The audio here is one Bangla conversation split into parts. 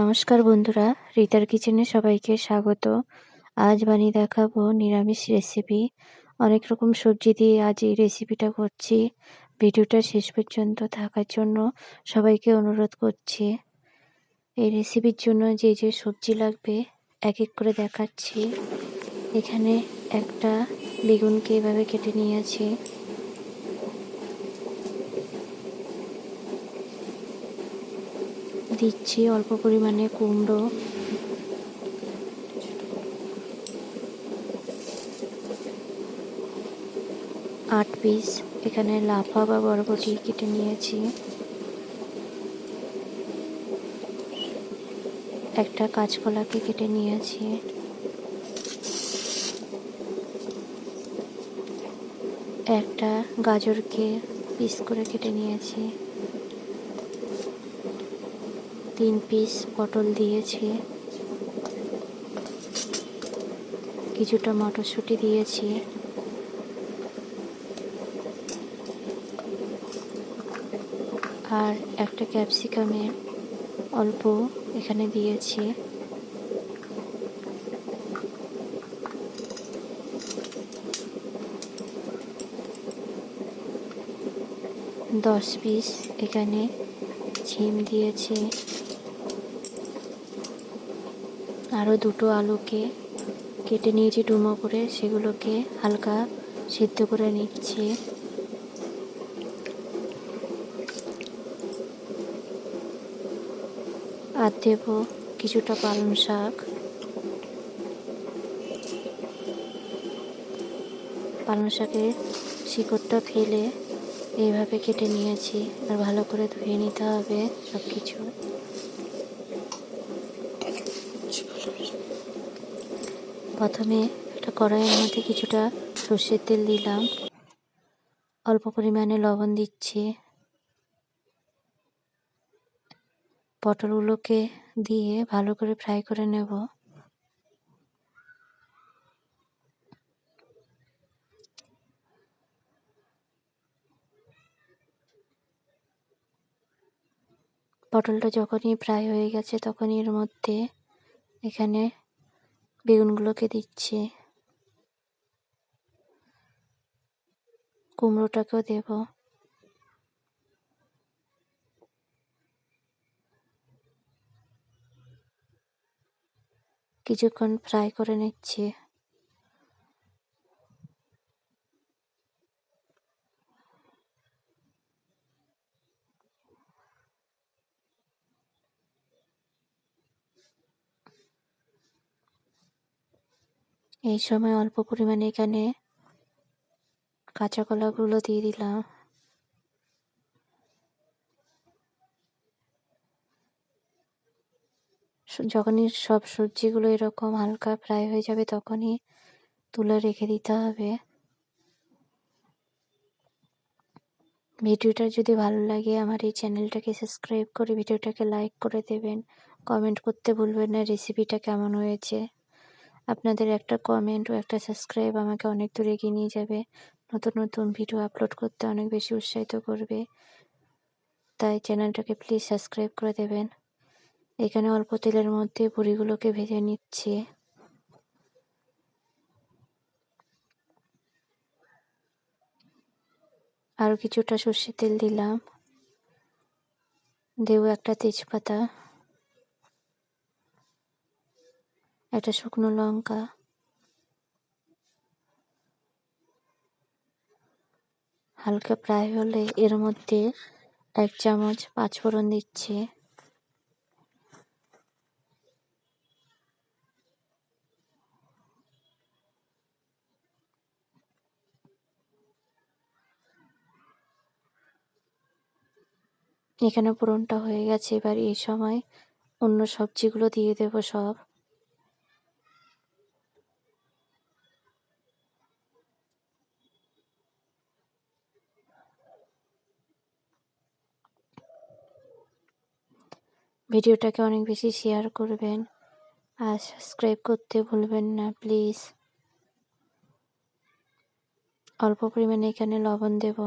নমস্কার বন্ধুরা, রিতার কিচেনে সবাইকে স্বাগত। আজ বানিয়ে দেখাবো নিরামিষ রেসিপি অনেক রকম সবজি দিয়ে আজ এই রেসিপিটা করছি। ভিডিওটা শেষ পর্যন্ত থাকার জন্য সবাইকে অনুরোধ করছি। এই রেসিপির জন্য যে যে সবজি লাগবে এক এক করে দেখাচ্ছি। এখানে একটা বেগুনকে এভাবে কেটে নিয়েছি। দিচ্ছি, অল্প পরিমাণে কুমড়ো। আট পিস এখানে লাফা বা বরবটি কেটে নিয়েছি। একটা কাঁচকলাকে কেটে নিয়েছি। একটা গাজরকে পিস করে কেটে নিয়েছি। তিন পিস পটল দিয়েছি। কিছুটা মটরশুঁটি দিয়েছি। আর একটা ক্যাপসিকামের অল্প এখানে দিয়েছি। দশ পিস এখানে ঝিম দিয়েছি। আরও দুটো আলুকে কেটে নিয়েছি ডুমো করে, সেগুলোকে হালকা সিদ্ধ করে নিচ্ছি। আর দেব কিছুটা পালং শাক। পালং শাকের শিকড়টা ফেলে এইভাবে কেটে নিয়েছি, আর ভালো করে ধুয়ে নিতে হবে সব কিছু প্রথমে একটা কড়াইয়ের মধ্যে কিছুটা সর্ষের তেল দিলাম। অল্প পরিমাণে লবণ দিচ্ছি। পটলগুলোকে দিয়ে ভালো করে ফ্রাই করে নেব। পটলটা যখনই ফ্রাই হয়ে গেছে তখনই এর মধ্যে এখানে বেগুনগুলোকে দিচ্ছি। কুমড়োটাকেও দেব। কিছুক্ষণ ফ্রাই করে নিচ্ছি। এই সময় অল্প পরিমাণে এখানে কাঁচা কলাগুলো দিয়ে দিলাম। যখনই সব সবজিগুলো এরকম হালকা ফ্রাই হয়ে যাবে তখনই তুলে রেখে দিতে হবে। ভিডিওটা যদি ভালো লাগে আমার এই চ্যানেলটাকে সাবস্ক্রাইব করে ভিডিওটাকে লাইক করে দেবেন। কমেন্ট করতে ভুলবেন না, রেসিপিটা কেমন হয়েছে। আপনাদের একটা কমেন্ট ও একটা সাবস্ক্রাইব আমাকে অনেক দূর এগিয়ে নিয়ে যাবে। নতুন নতুন ভিডিও আপলোড করতে অনেক বেশি উৎসাহিত করবে। তাই চ্যানেলটাকে প্লিজ সাবস্ক্রাইব করে দেবেন। এখানে অল্প তেলের মধ্যে বড়িগুলোকে ভেজে নিচ্ছি। আরও কিছুটা সর্ষের তেল দিলাম। দেব একটা তেজপাতা। একটা শুকনো লঙ্কা। হালকা প্রায় হলে এর মধ্যে এক চামচ পাঁচফোড়ন দিচ্ছে। এখানে পুরনটা হয়ে গেছে। এবার এই সময় অন্য সবজিগুলো দিয়ে দেব সব। ভিডিওটাকে অনেক বেশি শেয়ার করবেন আর সাবস্ক্রাইব করতে ভুলবেন না প্লিজ অল্প পরিমাণে এখানে লবণ দেব।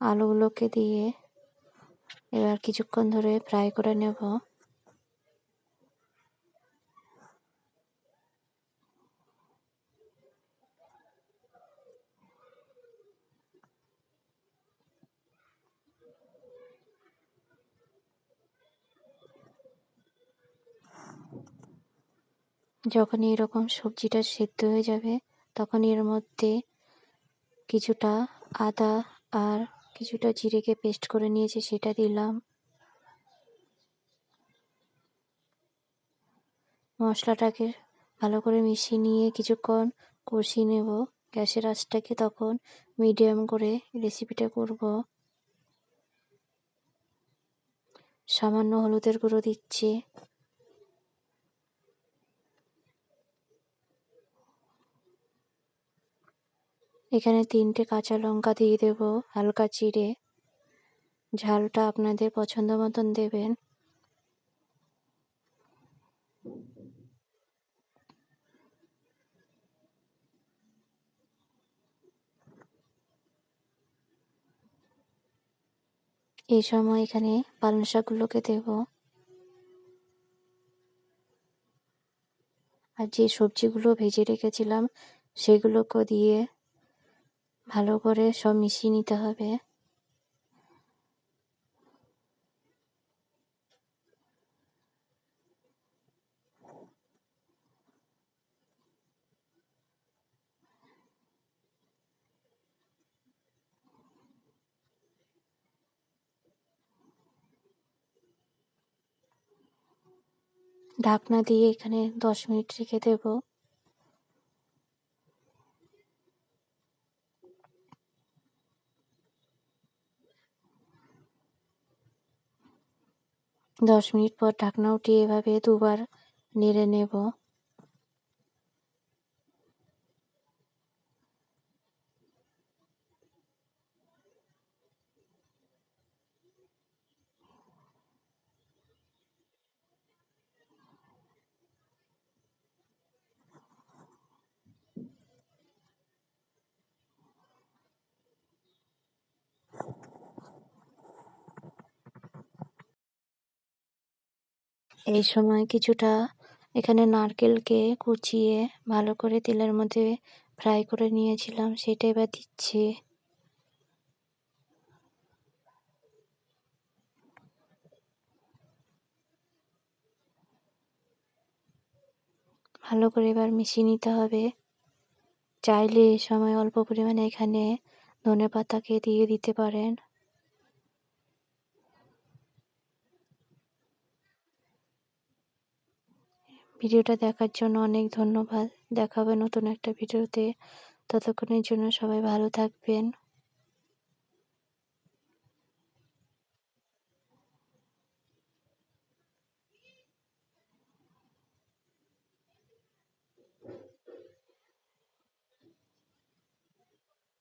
আলুগুলোকে দিয়ে এবার কিছুক্ষণ ধরে ফ্রাই করে নেব। যখন এরকম সবজিটা সেদ্ধ হয়ে যাবে, তখন এর মধ্যে কিছুটা আদা আর কিছুটা জিরেকে পেস্ট করে নিয়েছি, সেটা দিলাম। মশলাটাকে ভালো করে মিশিয়ে নিয়ে কিছুক্ষণ কষিয়ে নেব। গ্যাসের আঁচটাকে তখন মিডিয়াম করে রেসিপিটা করব। সামান্য হলুদের গুঁড়ো দিচ্ছি। এখানে তিনটে কাঁচা লঙ্কা দিয়ে দেব, হালকা চিড়ে। ঝালটা আপনাদের পছন্দ মতন দেবেন। এই সময় এখানে পালং শাকগুলোকে দেব। আর যে সবজিগুলো ভেজে রেখেছিলাম, সেগুলোকে দিয়ে ভালো করে সব মিশিয়ে নিতে হবে। ঢাকনা দিয়ে এখানে দশ মিনিট রেখে দেব। দশ মিনিট পর ঢাকনা উঠিয়ে এভাবে দুবার নেড়ে নেব। এই সময় কিছুটা এখানে নারকেলকে কুচিয়ে ভালো করে তেলের মধ্যে ফ্রাই করে নিয়েছিলাম, সেটা এবার দিচ্ছি। ভালো করে এবার মিশিয়ে নিতে হবে। চাইলে এ সময় অল্প পরিমাণে এখানে ধনে পাতাকে দিয়ে দিতে পারেন। ভিডিওটা দেখার জন্য অনেক ধন্যবাদ। দেখা হবে নতুন একটা ভিডিওতে। ততক্ষণের জন্য সবাই ভালো থাকবেন।